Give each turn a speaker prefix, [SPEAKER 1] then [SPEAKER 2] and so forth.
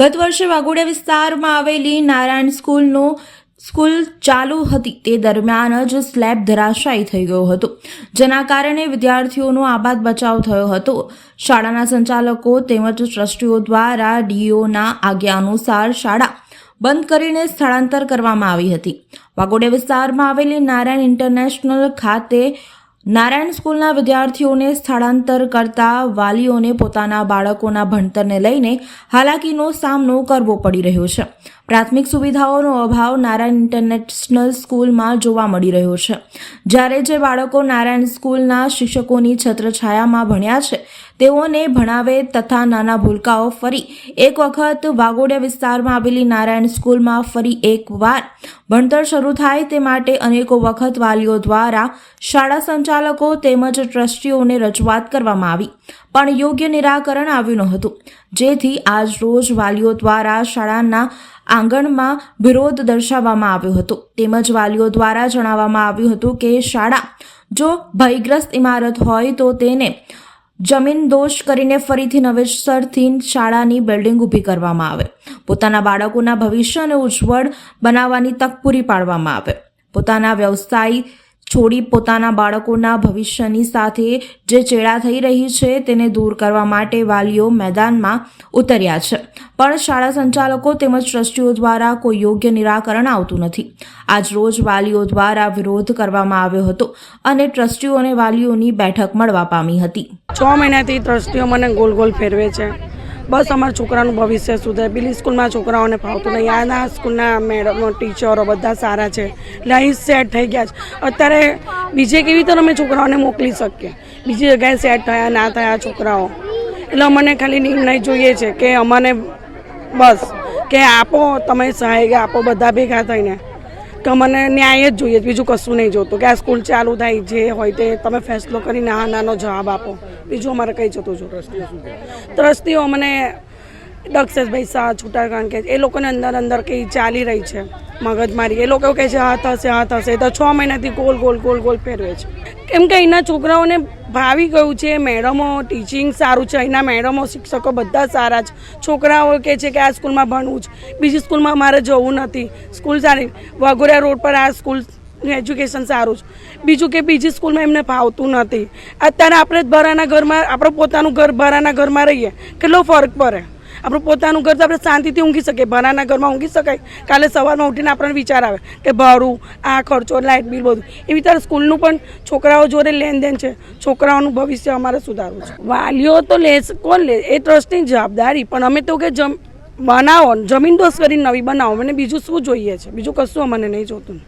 [SPEAKER 1] ગત વર્ષે વાઘોડિયા વિસ્તારમાં આવેલી નારાયણ સ્કૂલનો સ્કૂલ ચાલુ હતી. તે દરમિયાન જ સ્લેબ ધરાશાયી થઈ ગયો હતો. જેના કારણે વિદ્યાર્થીઓનો આબાદ બચાવ થયો હતો. શાળાના સંચાલકો તેમજ ટ્રસ્ટીઓ દ્વારા ડીઓના આજ્ઞા અનુસાર શાળા બંધ કરીને સ્થળાંતર કરવામાં આવી હતી. વાગોડિયા વિસ્તારમાં આવેલી નારાયણ ઇન્ટરનેશનલ ખાતે નારાયણ સ્કૂલના વિદ્યાર્થીઓને સ્થળાંતર કરતા વાલીઓને પોતાના બાળકોના ભણતરને લઈને હાલાકીનો સામનો કરવો પડી રહ્યો છે. પ્રાથમિક સુવિધાઓનો અભાવ નારાયણ ઇન્ટરનેશનલ સ્કૂલમાં જોવા મળી રહ્યો છે. જ્યારે જે બાળકો નારાયણ સ્કૂલના શિક્ષકોની છત્રછાયામાં ભણ્યા છે તેઓને ભણાવે તથા નાના ભૂલકાઓ ફરી. એક વખત વાગોડિયા વિસ્તારમાં આવેલી નારાયણ સ્કૂલમાં ફરી એકવાર ભણતર શરૂ થાય તે માટે અનેકો વખત વાલીઓ દ્વારા શાળા સંચાલકો તેમજ ટ્રસ્ટીઓને રજૂઆત કરવામાં આવી. પણ યોગ્ય નિરાકરણ આવ્યું ન હતું જેથી આજ રોજ વાલીઓ દ્વારા શાળાના આંગણમાં વિરોધ દર્શાવવામાં આવ્યો હતો. તેમજ વાલીઓ દ્વારા જણાવવામાં આવ્યું હતું કે શાળા જો ભયગ્રસ્ત ઇમારત હોય તો તેને જમીન દોષ કરીને ફરીથી નવેસરથી શાળાની બિલ્ડિંગ ઊભી કરવામાં આવે. પોતાના બાળકોના ભવિષ્યને ઉજ્જવળ બનાવવાની તક પૂરી પાડવામાં આવે. પોતાના વ્યવસાય છોડી પોતાના બાળકોના ભવિષ્યની સાથે જે ચેડા થઈ રહી છે તેને દૂર કરવા માટે વાલીઓ મેદાનમાં ઉતર્યા છે. પણ શાળા સંચાલકો તેમજ ટ્રસ્ટીઓ દ્વારા કોઈ યોગ્ય નિરાકરણ આવતું નથી. આજ રોજ વાલીઓ દ્વારા વિરોધ કરવામાં આવ્યો હતો અને ટ્રસ્ટીઓ અને વાલીઓની બેઠક મળવા પામી હતી.
[SPEAKER 2] છ મહિનાથી ટ્રસ્ટીઓ મને ગોલ ગોલ ફેરવે છે. બસ અમારા છોકરાનું ભવિષ્ય સુધરે. પેલી સ્કૂલમાં છોકરાઓને ફાવતું નહીં. આના સ્કૂલના મેડમો, ટીચરો બધા સારા છે. એટલે અહીં સેટ થઈ ગયા છે. અત્યારે બીજે કેવી રીતે અમે છોકરાઓને મોકલી શકીએ? બીજી જગ્યાએ સેટ થયા, ના થયા છોકરાઓ. એટલે અમને ખાલી નિર્ણય જોઈએ છે કે અમને બસ, કે આપો, તમે સહાય આપો બધા ભેગા થઈને. કે મને ન્યાય જ જોઈએ બીજું કશું નહીં જોતું. કે આ સ્કૂલ ચાલુ થાય જે હોય તે તમે ફેસલો કરીને હા નાનો જવાબ આપો. બીજું અમારે કઈ જતું જો ટ્રસ્ટીઓ મને દક્ષેશભાઈ શાહ છૂટા કારણ કે એ લોકોને અંદર અંદર કંઈ ચાલી રહી છે. મગજમારી એ લોકો કહે છે હા થશે હા થશે. તો છ મહિનાથી ગોલ ગોલ ગોલ ગોલ ફેરવે છે. કેમ કે અહીંના છોકરાઓને ભાવી ગયું છે, મેડમો ટીચિંગ સારું છે અહીંના મેડમો, શિક્ષકો બધા સારા છે. છોકરાઓ કહે છે કે, આ સ્કૂલમાં ભણવું છે. બીજી સ્કૂલમાં મારે જવું નથી. સ્કૂલ સારી. વાઘોડિયા રોડ પર આ સ્કૂલ એજ્યુકેશન સારું છે. બીજું કે, બીજી સ્કૂલમાં એમને ફાવતું નથી. અત્યારે આપણે જ ભરાના ઘરમાં, આપણે પોતાનું ઘર ભરાના ઘરમાં રહીએ. કેટલો ફરક પડે? આપણું પોતાનું ઘર તો આપણે શાંતિથી ઊંઘી શકીએ ભરાના ઘરમાં ઊંઘી શકાય. કાલે સવારમાં ઉઠીને આપણને વિચાર આવે કે ભાડું, આ ખર્ચો લાઇટ બિલ બધું. એવી રીતે સ્કૂલનું પણ છોકરાઓ જોડે લેનદેન છે. છોકરાઓનું ભવિષ્ય અમારે સુધારવું છે. વાલીઓ તો લે, કોણ લે? એ ટ્રસ્ટની જવાબદારી. પણ અમે તો કે જમ, બનાવો, જમીન દોષ કરીને નવી બનાવો. મને બીજું શું જોઈએ છે? બીજું કશું અમને નહીં જોતું.